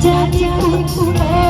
家家户户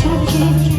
change.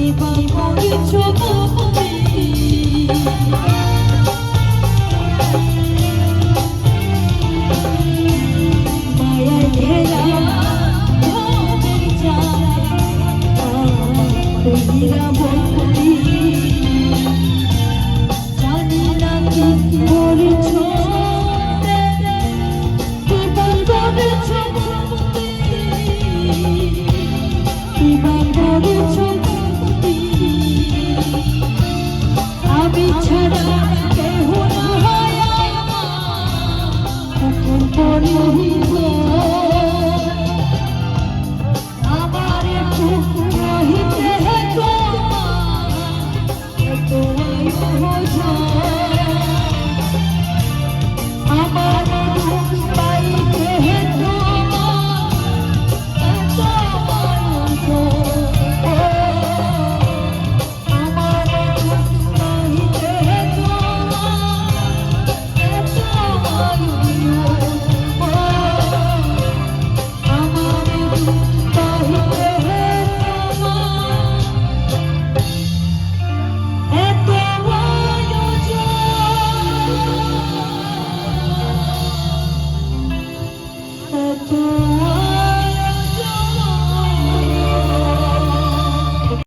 জীবন পরিচয়